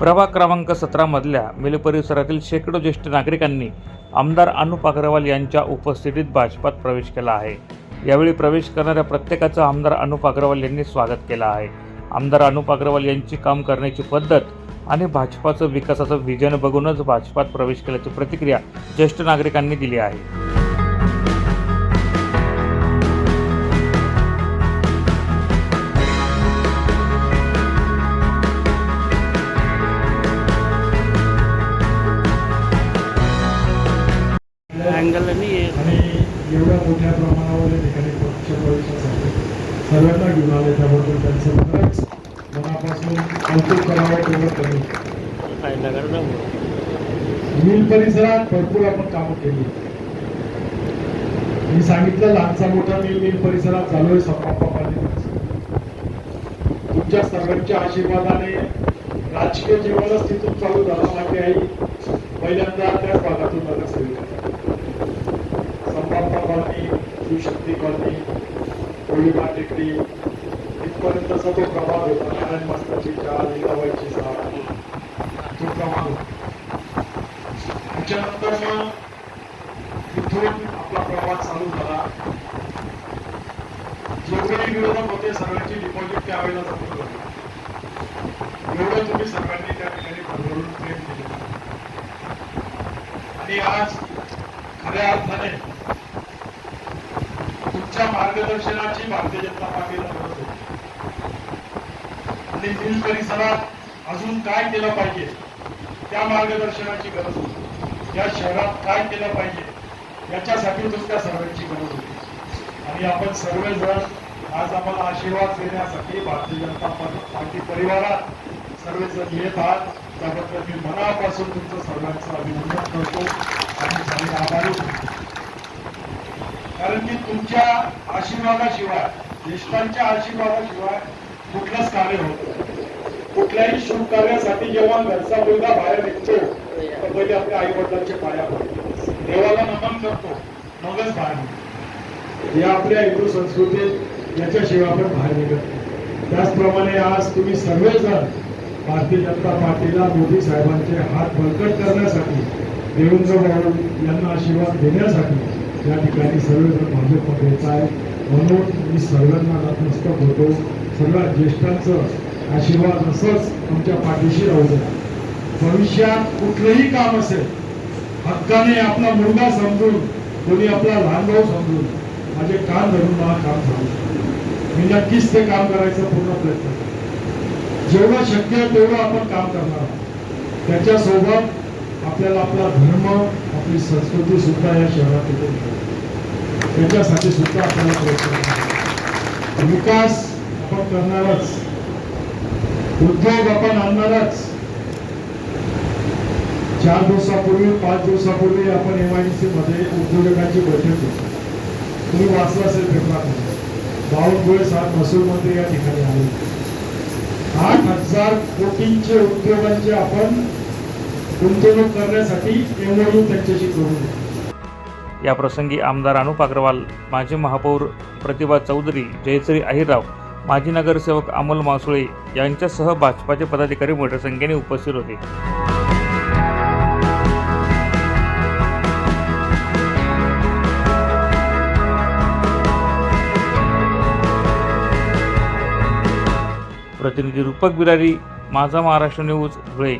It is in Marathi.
प्रभाग क्रमांक सतरामधल्या मिल परिसरातील शेकडो ज्येष्ठ नागरिकांनी आमदार अनुप अग्रवाल यांच्या उपस्थितीत भाजपात प्रवेश केला आहे. यावेळी प्रवेश करणाऱ्या प्रत्येकाचं आमदार अनुप अग्रवाल यांनी स्वागत केलं आहे. आमदार अनुप अग्रवाल यांची काम करण्याची पद्धत आणि भाजपाचं विकासाचं विजन बघूनच भाजपात प्रवेश केल्याची प्रतिक्रिया ज्येष्ठ नागरिकांनी दिली आहे. अँगल आणि एवढ्या मोठ्या प्रमाणावर या ठिकाणी पक्ष प्रवेशासाठी सर्वांना घेऊन आले त्याबद्दल त्यांचं खरंच मनापासून कौतुक करावं तेवढं कमी. फायदा करता मिल परिसरात भरपूर आपण कामं केली. मी सांगितलं लहानसा मोठा मिल मिल परिसरात चालू आहे संपाप्पा पाटील तुमच्या सर्वांच्या आशीर्वादाने राजकीय जीवनच तिथून चालू झाला माझी आई. पहिल्यांदा त्याच भागातून मला सेवा कॉलनी शिवशक्ती कॉलनी कोळीबा टेकडी इथपर्यंतचा तो प्रभाव होता नारायण मास्तरची चार लिलावायची शाळा तो प्रभाव होता. त्याच्यानंतर मग तिथून आपला प्रवास चालू झाला. जेवढे विरोधक होते सगळ्यांची डिपॉझिट त्यावेळेला जपून झाली एवढं तुम्ही सर्वांनी त्या ठिकाणी भरभरून प्रेम दिले आणि आज खऱ्या अर्थाने तुमच्या मार्गदर्शनाची भारतीय जनता पार्टीला गरज होती. आणि मिल परिसरात अजून काय केलं पाहिजे त्या मार्गदर्शनाची गरज होती. या शहरात काय केलं पाहिजे याच्यासाठी तुमच्या सर्वांची गरज होती. आणि आपण सर्वजण आज आम्हाला आशीर्वाद देण्यासाठी भारतीय जनता पार्टी परिवारात सर्वजण येत आहात. त्याबद्दल मी मनापासून तुमचं सर्वांचं अभिनंदन करतो. आणि आभारी आहे. कारण की तुमच्या आशीर्वादाशिवाय ज्येष्ठांच्या आशीर्वादाशिवाय कुठलंच कार्य होत कुठल्याही शुभ कार्यासाठी जेव्हा घरचा मुलगा बाहेर निघतो तर पहिले आपल्या आई वडिलांच्या पाया पडतो देवाला नमन करतो मगच बाहेर निघतो. या आपल्या हिंदू संस्कृतीत याच्याशिवाय आपण बाहेर निघत त्याचप्रमाणे आज तुम्ही सर्वजण भारतीय जनता पार्टीला मोदी साहेबांचे हात बळकट करण्यासाठी देवेंद्र भाऊ यांना आशीर्वाद देण्यासाठी या ठिकाणी सर्वजण भाजपमध्ये येत आहे म्हणून मी सर्वांना नतमस्तक होतो. सर्व ज्येष्ठांचं आशीर्वाद असंच आमच्या पाठीशी राहू द्या. भविष्यात कुठलंही काम असेल हक्काने आपला मुलगा समजून कोणी आपला लहान भाऊ समजून माझे कान धरून मला काम सांगू मी नक्कीच ते काम करायचा पूर्ण प्रयत्न जेवढं शक्य तेवढं आपण काम करणार त्याच्यासोबत आपल्याला आपला धर्म आपली संस्कृती सुद्धा या शहरात त्याच्यासाठी सुद्धा आपल्याला प्रयत्न विकास आपण करणारच. उद्योग आपण आणणारच. चार दिवसापूर्वी पाच दिवसापूर्वी आपण एम आय डी सी मध्ये उद्योजकांची बैठक होती तुम्ही वाचलं असेल पेपरामध्ये. बावनकुळे साहेब महसूल मंत्री या ठिकाणी आले आठ हजार कोटींचे उद्योगांचे आपण गुंतवणूक करण्यासाठी एमओयू त्यांच्याशी करू या प्रसंगी आमदार अनुप अग्रवाल माजी महापौर प्रतिभा चौधरी जयश्री अहिरराव माजी नगरसेवक अमोल मासुळे यांच्यासह भाजपाचे पदाधिकारी मोठ्या संख्येने उपस्थित होते. प्रतिनिधी रूपक बिरारी माझा महाराष्ट्र न्यूज धुळे.